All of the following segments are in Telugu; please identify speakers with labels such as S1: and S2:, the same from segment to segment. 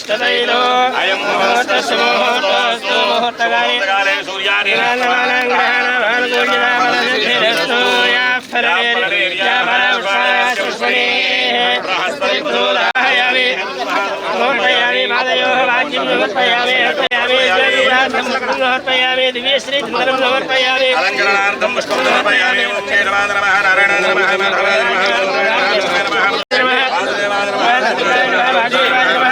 S1: అదృష్టతైలో
S2: అయం
S1: ముహూర్తస్సు ముహూర్తస్తు ముహూర్తకాలే
S2: కాలే సూర్యాని
S1: గోచరామలసిద్ధిరస్తు యా ఫలనేర్యా ఫలవృక్షాయ పుష్పణే పురోధాయామి సమర్పయామి మాదయోః వాక్యం అర్పయామి సమర్పయామి దివ్యశ్రీ చంద్రం సమర్పయామి
S2: అలంకరణార్థం పుష్పం సమర్పయామి శ్రీ రమాద నమః నారాయణ నమః మాధవాయ నమః
S1: ధూపదీపానంతరమాజనీయం సమర్పయామి నైవేద్యో కొద్ది కర్పూరవల్లి సమ్రాజం జరాజం జాభిశ్రీర్యాజనామయేన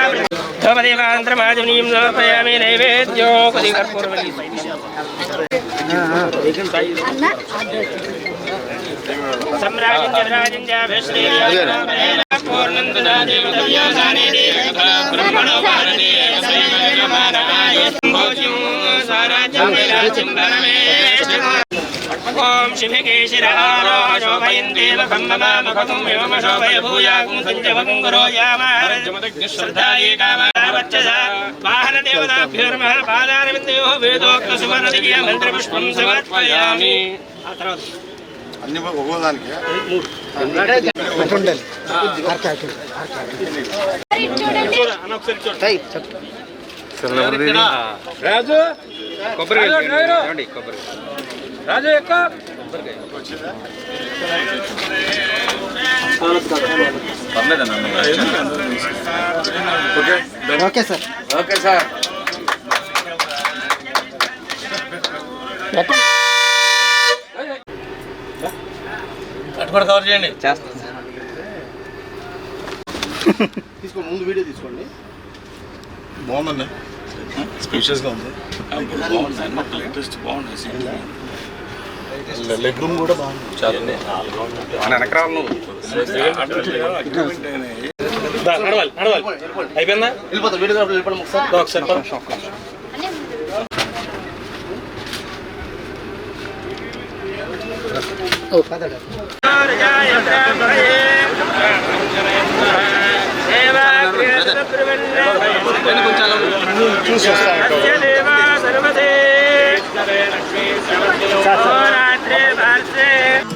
S1: పూర్ణం దదాతి నైవేద్యో కొద్ది బ్రహ్మణో భారతే కామావచ్చస వాహనదేవతాభ్యో నమః పాదారవిందయోః వేదోక్త సువర్ణదివ్య మంత్రపుష్పం సమర్పయామి ఆ తర్వాత
S3: అన్ని ఒక్కోదానికి
S4: రాజు కొబ్బరి కొబ్బరి రాజు ఎక్క
S3: okay sir.
S4: Okay sir.
S2: Cover చేయండి.
S4: చేస్తాను
S3: తీసుకోండి ముందు వీడియో తీసుకోండి. బాగుందండి. స్పేషియస్గా ఉంది.
S2: లేటెస్ట్ బాగుంది.
S3: లెగ్ రూమ్ కూడా బాగుంది
S4: మన వెనకరాలు
S2: నడవాలి నడవాలి అయిపోయిందా
S3: వెళ్ళిపోతాం వీడియోగ్రాఫర్ వెళ్ళిపోవడం ఒకసారి
S2: ఒకసారి
S3: చూసి వస్తా ఉంటాం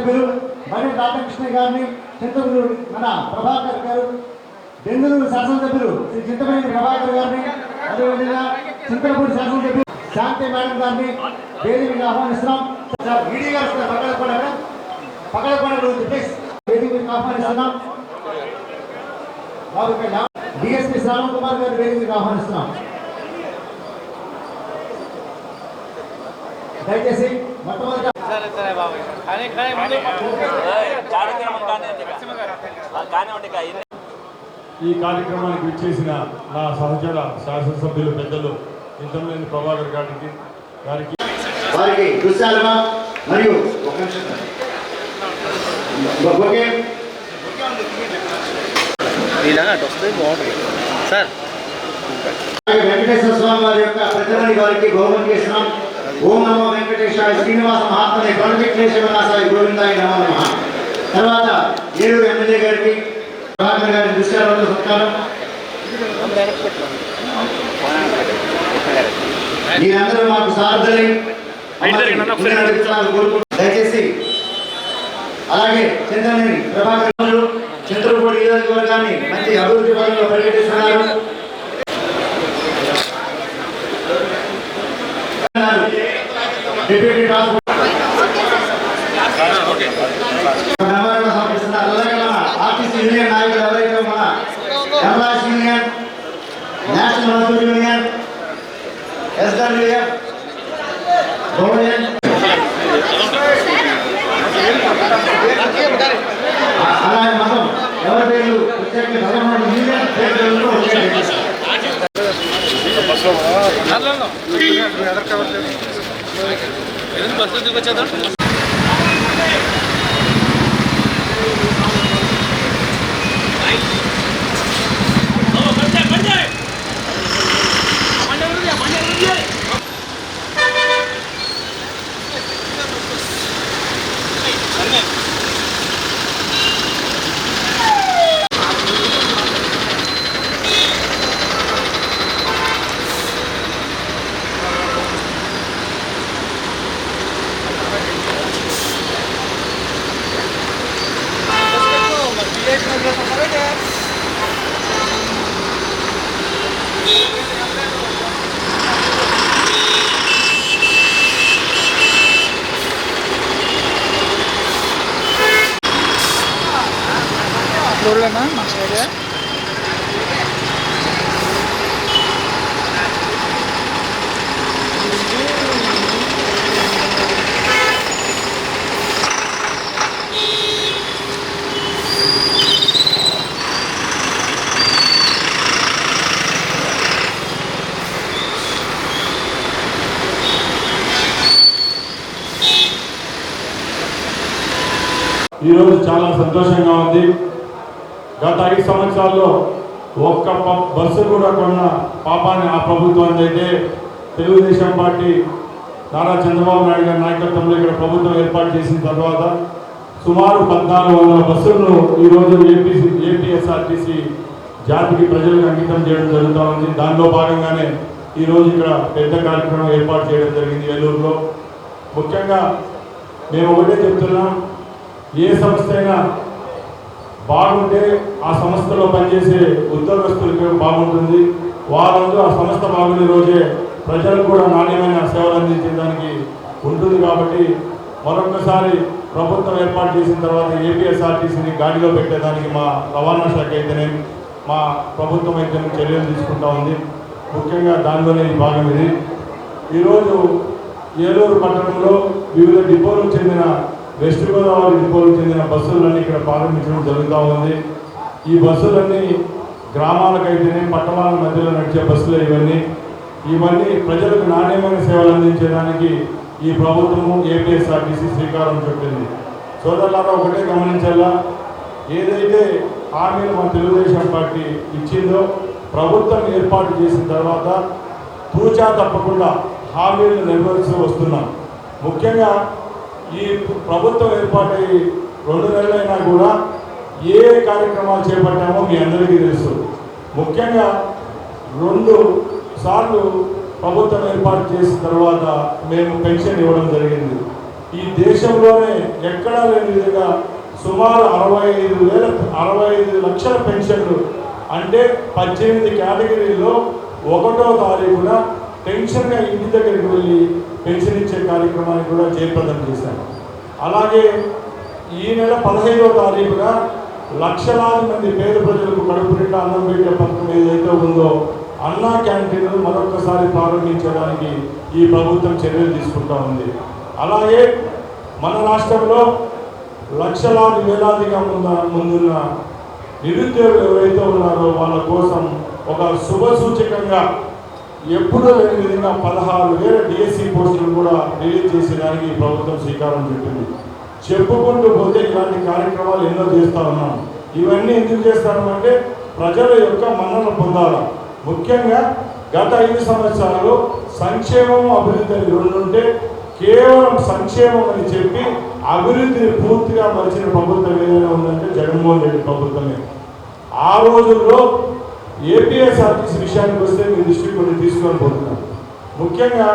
S5: సభ్యులు బడి రాధాకృష్ణ గారిని చింతపూరు మన ప్రభాకర్ గారు బెంగళూరు శాసనసభ్యులు శ్రీ చింతమనేని ప్రభాకర్ గారిని అదేవిధంగా చింతలపూడి శాసనసభ్యులు శాంతి మేడం గారిని వేదికగా ఆహ్వానిస్తున్నాం. సార్ ఈడీ గారు వస్తారు పక్కన కూడా పక్కన ప్లీజ్ వేదికగా ఆహ్వానిస్తున్నాం. బాబు డిఎస్పీ శ్రావణ్ కుమార్ గారు వేదికగా ఆహ్వానిస్తున్నాం. దయచేసి మొట్టమొదటి
S6: ఈ కార్యక్రమానికి విచ్చేసిన నా సహచర శాసనసభ్యులు పెద్దలు ఇంతమంది ప్రభాకర్ గారికి గారికి
S5: వారికి దుశ్శాలన మరియు వెంకటేశ్వర స్వామి వారి యొక్క ప్రతిమని వారికి బహుమతి చేస్తున్నాం. ఓం నమో వెంకటేశాయ శ్రీనివాస మహాత్మని వినాశాయ గోవిందాయ నమో నమ. తర్వాత ఏలూరు ఎమ్మెల్యే గారికి ప్రభాకర్ గారి దృశ్యాలలో సత్కారం. మీరందరూ మాకు సారథులై. దయచేసి అలాగే చంద్రనేని ప్రభాకర్ చంద్రపూడి నియోజకవర్గాన్ని మంచి అభివృద్ధి పనుల్లో పర్యటిస్తున్నారు డిప్యూటీ ఆర్టీసీ యూనియన్ నాయకులు ఎవరైతే మన employees union national union SWF union
S6: ఈరోజు చాలా సంతోషంగా ఉంది. గత ఐదు సంవత్సరాల్లో ఒక్క బస్సు కూడా కొన్న పాపాన్ని ఆ ప్రభుత్వాన్ని అయితే తెలుగుదేశం పార్టీ నారా చంద్రబాబు నాయుడు గారి నాయకత్వంలో ఇక్కడ ప్రభుత్వం ఏర్పాటు చేసిన తర్వాత సుమారు పద్నాలుగు వందల బస్సులను ఈరోజు ఏపీ ఏపీఎస్ఆర్టీసీ జాతికి ప్రజలకు అంకితం చేయడం జరుగుతూ ఉంది. దానిలో భాగంగానే ఈరోజు ఇక్కడ పెద్ద కార్యక్రమం ఏర్పాటు చేయడం జరిగింది ఏలూరులో. ముఖ్యంగా మేము ఒకటే చెప్తున్నాం ఏ సంస్థ అయినా బాగుంటే ఆ సంస్థలో పనిచేసే ఉద్యోగస్తులకు బాగుంటుంది. వారంలో ఆ సంస్థ బాగుండే రోజే ప్రజలకు కూడా నాణ్యమైన సేవలు అందించడానికి ఉంటుంది కాబట్టి మరొకసారి ప్రభుత్వం ఏర్పాటు చేసిన తర్వాత ఏపీఎస్ఆర్టీసీని గాడిలో పెట్టేదానికి మా రవాణా శాఖ అయితేనే మా ప్రభుత్వం అయితే చర్యలు తీసుకుంటా ఉంది. ముఖ్యంగా దానిలోనే ఈ భాగం ఇది. ఈరోజు ఏలూరు పట్టణంలో వివిధ డిపోలకు చెందిన వెస్ట్ గోదావరి డిపోలకు చెందిన బస్సులన్నీ ఇక్కడ ప్రారంభించడం జరుగుతూ ఉంది. ఈ బస్సులన్నీ గ్రామాలకైతేనే పట్టణాల మధ్యలో నడిచే బస్సులు ఇవన్నీ. ఇవన్నీ ప్రజలకు నాణ్యమైన సేవలు అందించడానికి ఈ ప్రభుత్వము ఏపీఎస్ఆర్టీసీ శ్రీకారం చుట్టింది. సోదరులారా ఒకటే గమనించాలా? ఏదైతే హామీలు మన తెలుగుదేశం పార్టీ ఇచ్చిందో ప్రభుత్వం ఏర్పాటు చేసిన తర్వాత తూచా తప్పకుండా హామీలను నెరవేరుస్తూ వస్తున్నాం. ముఖ్యంగా ఈ ప్రభుత్వం ఏర్పాటై రెండు నెలలైనా కూడా ఏ కార్యక్రమాలు చేపట్టామో మీ అందరికీ తెలుసు. ముఖ్యంగా రెండు సార్లు ప్రభుత్వం ఏర్పాటు చేసిన తర్వాత మేము పెన్షన్ ఇవ్వడం జరిగింది. ఈ దేశంలోనే ఎక్కడా లేని విధంగా సుమారు అరవై ఐదు వేల అరవై ఐదు లక్షల పెన్షన్లు అంటే పద్దెనిమిది కేటగిరీల్లో ఒకటో తారీఖున పెన్షన్గా ఇంటి దగ్గరికి వెళ్ళి పెన్షన్ ఇచ్చే కార్యక్రమాన్ని కూడా జయప్రదం చేశాను అలాగే ఈ నెల పదహైదో తారీఖున లక్షలాది మంది పేద ప్రజలకు కడుపు నిండా అన్నం పెట్టే పథకం ఏదైతే ఉందో అన్నా క్యాంటీన్లు మరొకసారి ప్రారంభించడానికి ఈ ప్రభుత్వం చర్యలు తీసుకుంటా ఉంది. అలాగే మన రాష్ట్రంలో లక్షలాది వేలాదిగా ముంద ముందున్న నిరుద్యోగులు ఎవరైతే ఉన్నారో వాళ్ళ కోసం ఒక శుభ సూచకంగా ఎప్పుడో విధంగా పదహారు వేల డిఎస్సి పోస్టులు కూడా రిలీజ్ చేసేదానికి ప్రభుత్వం శ్రీకారం చుట్టింది. చెప్పుకుంటూ పోతే ఇలాంటి కార్యక్రమాలు ఎన్నో చేస్తూ ఉన్నాం. ఇవన్నీ ఎందుకు చేస్తామంటే ప్రజల యొక్క మన్నన పొందాల. ముఖ్యంగా గత ఐదు సంవత్సరాలు సంక్షేమం అభివృద్ధి అని రెండుంటే కేవలం సంక్షేమం అని చెప్పి అభివృద్ధిని పూర్తిగా మరిచిన ప్రభుత్వం ఏదైనా ఉందంటే జగన్మోహన్ రెడ్డి ప్రభుత్వమే. ఆ రోజుల్లో ఏపీఎస్ఆర్టీసీ విషయానికి వస్తే మీ దృష్టికి కొన్ని తీసుకొని పోతున్నాను ముఖ్యంగా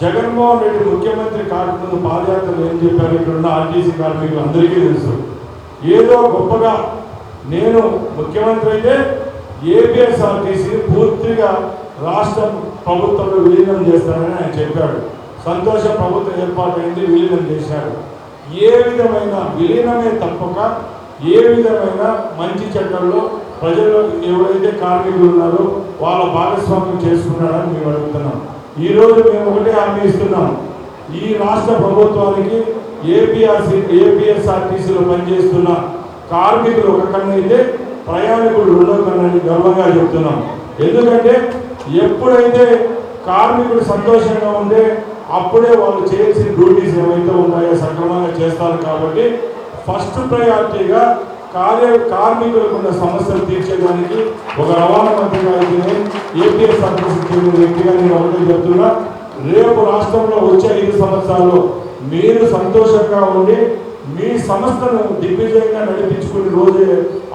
S6: జగన్మోహన్ రెడ్డి ముఖ్యమంత్రి కాకముందు పాదయాత్రలు ఏం చెప్పారు? ఇక్కడున్న ఆర్టీసీ కార్మికులు అందరికీ తెలుసు. ఏదో గొప్పగా నేను ముఖ్యమంత్రి అయితే ఏపీఎస్ఆర్టీసీని పూర్తిగా రాష్ట్ర ప్రభుత్వంలో విలీనం చేస్తానని ఆయన చెప్పాడు. సంతోష ప్రభుత్వం ఏర్పాటైంది విలీనం చేశాడు ఏ విధమైన విలీనమే తప్పక ఏ విధమైన మంచి చెడ్డల్లో ప్రజలు ఎవరైతే కార్మికులు ఉన్నారో వాళ్ళ భాగస్వామ్యం చేసుకున్నారని మేము అడుగుతున్నాం. ఈరోజు మేము ఒకటే హామీ ఇస్తున్నాం. ఈ రాష్ట్ర ప్రభుత్వానికి ఏపీఆర్సీ ఏపీఎస్ఆర్టీసీలో పనిచేస్తున్న కార్మికులు ఒక కన్నా అయితే ప్రయాణికులు రెండో కన్నని గర్వంగా చెప్తున్నాం. ఎందుకంటే ఎప్పుడైతే కార్మికుడు సంతోషంగా ఉంటే అప్పుడే వాళ్ళు చేయాల్సిన డ్యూటీస్ ఏవైతే ఉన్నాయో సక్రమంగా చేస్తారు కాబట్టి ఫస్ట్ ప్రయారిటీగా కార్య కార్మికులకు ఉన్న సమస్యలు తీర్చేదానికి ఒక రవాణా మంత్రి గారికి ఏపీఎస్ఆర్టీసీ చెందిన వ్యక్తిగా నేను ఒకటే చెప్తున్నా. రేపు రాష్ట్రంలో వచ్చే ఐదు సంవత్సరాల్లో మీరు సంతోషంగా ఉండి మీ సంస్థను దిగ్విజయంగా నడిపించుకునే రోజే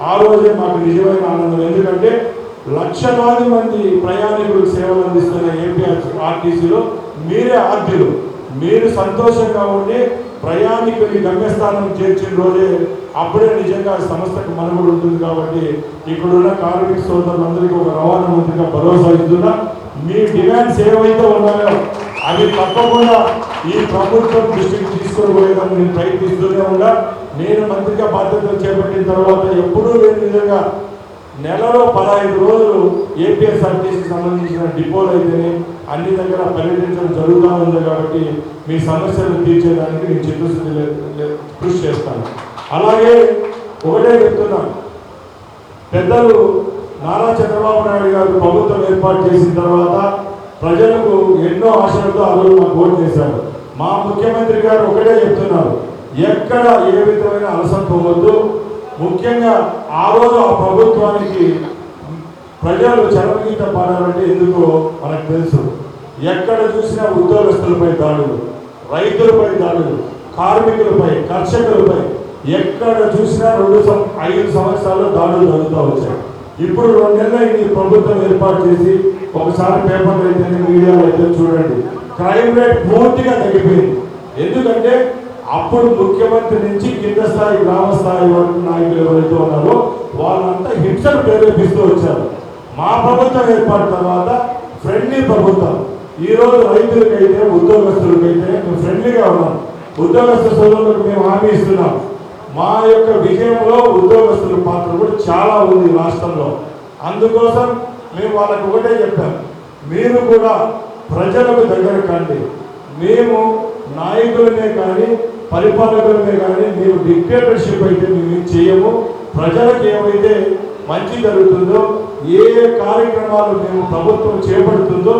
S6: ఆ రోజే మాకు నిజమైన ఆనందం. ఎందుకంటే లక్షలాది మంది ప్రయాణికులకు సేవలు అందిస్తున్న ఏపీ ఆర్టీసీలో మీరే ఆద్యులు మీరు సంతోషంగా ఉండి ప్రయాణికుని గమ్యస్థానం చేర్చిన రోజే అప్పుడే నిజంగా సంస్థకు మనుగడ ఉంటుంది కాబట్టి ఇక్కడున్న కార్మిక సోదరులందరికీ ఒక రవాణా మంత్రిగా భరోసా ఇస్తున్నా. మీ డిమాండ్స్ ఏవైతే ఉన్నాయో అవి తప్పకుండా ఈ ప్రభుత్వం దృష్టికి తీసుకొని పోయేదాన్ని నేను ప్రయత్నిస్తూనే ఉండా నేను మంత్రిగా బాధ్యతలు చేపట్టిన తర్వాత ఎప్పుడూ లేని విధంగా నెలలో పదహైదు రోజులు ఏపీఎస్ఆర్టీసీకి సంబంధించిన డిపోలు అయితేనే అన్ని దగ్గర పర్యటించడం జరుగుతూ ఉంది కాబట్టి మీ సమస్యలు తీర్చేదానికి నేను చిత్తశుద్ధి కృషి చేస్తాను. అలాగే ఒకటే చెప్తున్నా. పెద్దలు నారా చంద్రబాబు నాయుడు గారు ప్రభుత్వం ఏర్పాటు చేసిన తర్వాత ప్రజలకు ఎన్నో ఆశలతో అందరూ మాకు ఓటు చేశారు మా ముఖ్యమంత్రి గారు ఒకటే చెప్తున్నారు. ఎక్కడ ఏ విధమైన అలసత్వం వద్దు ముఖ్యంగా ఆ రోజు ఆ ప్రభుత్వానికి ప్రజలు చరమగీత పాడాలంటే ఎందుకో మనకు తెలుసు. ఎక్కడ చూసినా ఉద్యోగస్తులపై దాడులు రైతులపై దాడులు కార్మికులపై కర్షకులపై. ఎక్కడ చూసినా రెండు ఐదు సంవత్సరాలు దాడులు జరుగుతూ వచ్చాయి. ఇప్పుడు రెండు నెలలు ఈ ప్రభుత్వం ఏర్పాటు చేసి ఒకసారి పేపర్లు అయితే మీడియాలో అయితే చూడండి. క్రైమ్ రేట్ పూర్తిగా తగ్గిపోయింది. ఎందుకంటే అప్పుడు ముఖ్యమంత్రి నుంచి కింద స్థాయి గ్రామ స్థాయి వరకు నాయకులు ఎవరైతే ఉన్నారో వాళ్ళంతా హింసను ప్రేరేపిస్తూ వచ్చారు. మా ప్రభుత్వం ఏర్పాటు తర్వాత ఫ్రెండ్లీ ప్రభుత్వం. ఈరోజు రైతులకైతే ఉద్యోగస్తులకైతే మేము ఫ్రెండ్లీగా ఉన్నాం. ఉద్యోగస్తు సోదరులకు మేము హామీ ఇస్తున్నాం. మా యొక్క విజయంలో ఉద్యోగస్తుల పాత్ర కూడా చాలా ఉంది రాష్ట్రంలో. అందుకోసం మేము వాళ్ళకు ఒకటే చెప్పాం. మీరు కూడా ప్రజలకు దగ్గర కండి. మేము నాయకులమే కానీ పరిపాలకులమే కానీ మేము డిక్టేటర్షిప్ అయితే మేము చేయము. ప్రజలకు ఏమైతే మంచి జరుగుతుందో ఏ ఏ కార్యక్రమాలు మేము ప్రభుత్వం చేపడుతుందో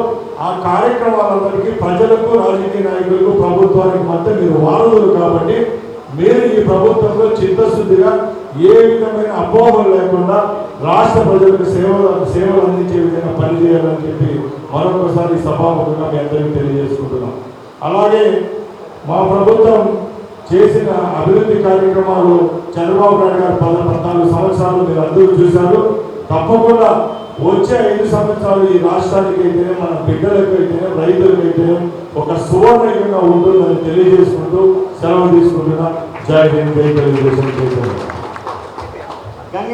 S6: ఆ కార్యక్రమాలందరికీ ప్రజలకు రాజకీయ నాయకులకు ప్రభుత్వానికి మధ్య మీరు వారధులు కాబట్టి మీరు ఈ ప్రభుత్వంలో చిత్తశుద్ధిగా ఏ విధమైన అపోహలు లేకుండా రాష్ట్ర ప్రజలకు సేవలు సేవలు అందించే విధంగా పనిచేయాలని చెప్పి మరొకసారి సభాముఖంగా మీ అందరికీ తెలియజేసుకుంటున్నాం. అలాగే మా ప్రభుత్వం చేసిన అభివృద్ధి కార్యక్రమాలు చంద్రబాబు నాయుడు గారు పద పద్నాలుగు సంవత్సరాలు మీరు అందరూ చూశారు. తప్పకుండా వచ్చే ఐదు సంవత్సరాలు ఈ రాష్ట్రానికి అయితేనే మన బిడ్డలకు అయితేనే రైతులకు అయితేనే ఒక సువర్ణయుగంగా ఉంటుందని తెలియజేసుకుంటూ సెలవు తీసుకుంటున్నా. జై హింద్ జై తెలుగుదేశం